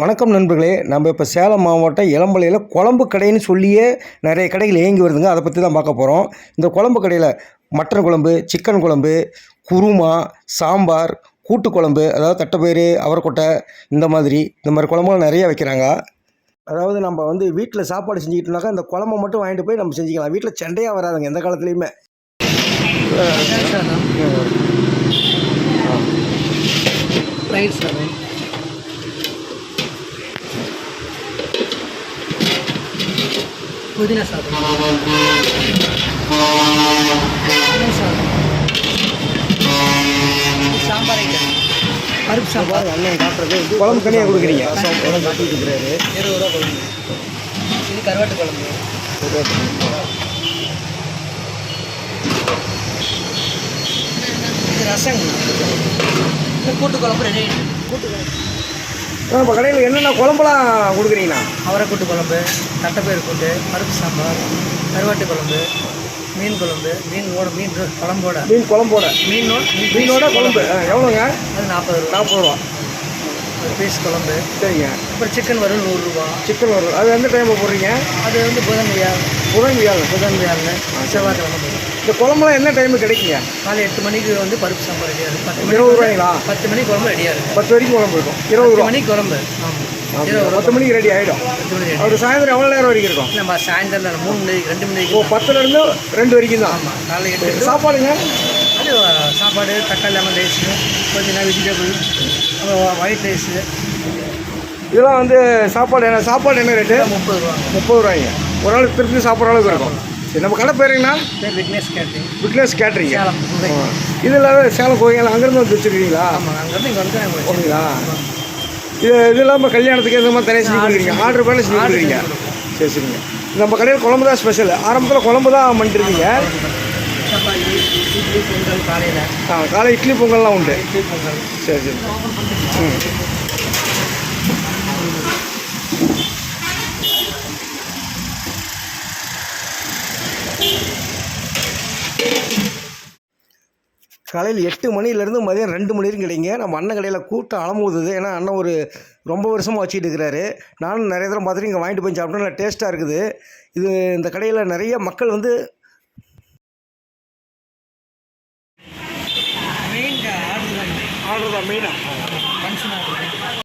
வணக்கம் நண்பர்களே நம்ம இப்போ சேலம் மாவட்டம் இளம்பலையில் குழம்பு கடைன்னு சொல்லியே நிறைய கடைகள் இயங்கி வருதுங்க. அதை பற்றி தான் பார்க்க போகிறோம் இந்த குழம்பு கடையில் மட்டன் குழம்பு சிக்கன் குழம்பு குருமா சாம்பார் கூட்டு குழம்பு அதாவது தட்டைப்பயிறு அவரைக்கொட்டை இந்த மாதிரி இந்த மாதிரி குழம்புலாம் நிறைய வைக்கிறாங்க. அதாவது நம்ம வந்து வீட்டில் சாப்பாடு செஞ்சுக்கிட்டோம்னாக்கா இந்த குழம்பை மட்டும் வாங்கிட்டு போய் நம்ம செஞ்சுக்கலாம். வீட்டில் சண்டையாக வராதுங்க எந்த காலத்துலேயுமே. ரைட் ரைட் புதினா சாதம். சாதம். சாம்பார் ஐட்டம். பருப்பு சாம்பார். அண்ணன் காட்டுறது. குழம்பு தனியாக கொடுக்குறீங்க. குழம்பு காட்டிட்டு இருக்கிறாரு இருபது ரூபா குழம்பு. இது கருவாட்டு குழம்பு. ரசம். கூட்டு குழம்பு ரெடி கூட்டு குழம்பு. இப்போ கடையில் என்னென்ன குழம்புலாம் கொடுக்குறீங்கண்ணா? அவரை கூட்டு குழம்பு தட்டைப்பயிறு கூட்டு பருப்பு சாம்பார் கருவாட்டு குழம்பு மீன் குழம்பு மீன் ஓட மீன் குழம்போட. மீன் குழம்போட. மீன் மீனோட குழம்பு. எவ்வளோங்க? அது நாற்பது ரூபா. நாற்பது ரூபா. ஒரு பீஸ் குழம்பு. சரிங்க. அப்புறம் சிக்கன் வரும் நூறுரூவா சிக்கன் வரும் அது எந்த டைமில் போடுறீங்க? அது வந்து புதன் வியாழ் புதன் வியாழன். புதன் வியாழன். செவ்வாய்க்கிழமை இந்த குழம்புலாம் என்ன டைமுக்கு கிடைக்குங்க? காலை எட்டு மணிக்கு வந்து பருப்பு சாம்பார் ரெடியாக இருக்கும் பத்து மணிக்கு இருபது ரூபாய்ங்களா? பத்து மணிக்கு குழம்பு ரெடியாக இருக்கும் பத்து வரைக்கும் குழம்பு இருக்கும். இருபது ரூபா. மணிக்கு குழம்பு. ஆமாம்? பத்து மணிக்கு ரெடி ஆகிடும் மணி அவர் சாயந்தரம் எவ்வளோ நேரம் வரைக்கும் இருக்கும்? நம்ம சாயந்தரம் நேரம் மூணு மணிக்கு ரெண்டு மணிக்கு ஓ பத்துலேருந்து ரெண்டு வரைக்கும் தான்? ஆமாம் காலை எட்டு சாப்பாடுங்க? அது சாப்பாடு தக்காளி லெமன் ரைஸ் கொஞ்சம் வெஜிடபிள் ஒயிட் ரைஸு இதெல்லாம் வந்து சாப்பாடு என்ன சாப்பாடு என்ன ரேட்டு முப்பது ரூபா முப்பது ரூபாய்ங்க. ஒரு ஆள் திருப்தி சாப்பிட்ற அளவுக்கு இருக்கும். சரி நம்ம கடை பேருங்கண்ணா? பேர் விக்னேஷ் கேட்டரிங். விக்னேஷ் கேட்ரிங்க இது இல்லாத சேலம் கோயில் அங்கேருந்து வந்து வச்சுருக்கீங்களா? ஆமாம் அங்கேருந்து இங்கே வந்து. ஓகேங்களா இது இது இல்லாமல் கல்யாணத்துக்கு இந்த மாதிரி தனியாக செஞ்சு கொடுக்குறீங்க. ஆர்டர் பண்ணி செஞ்சு கொடுக்குறீங்க. சரி சரிங்க. நம்ம கடையில் குழம்பு தான் ஸ்பெஷல் ஆரம்பத்தில் குழம்பு தான் பண்ணிட்டுருக்கீங்க. காலை இட்லி பொங்கல்லாம் உண்டு. சரி சரி. ம். காலையில் எட்டு மணிலேருந்து மதியம் ரெண்டு மணி வரைக்கும் கிடைங்க. நம்ம அண்ணன் கடையில் கூட்டம் அலமுதுது ஏன்னா அண்ணன் ஒரு ரொம்ப வருஷமாக வச்சுட்டு இருக்கிறாரு. நானும் நிறைய தடவை பார்த்துட்டு இங்கே வாங்கிட்டு போய் சாப்பிட்டேன். நல்லா டேஸ்ட்டாக இருக்குது. இது இந்த கடையில் நிறைய மக்கள் வந்து மெயின் ஆர்டர் தான் ஆர்டர் தான் மெயினாக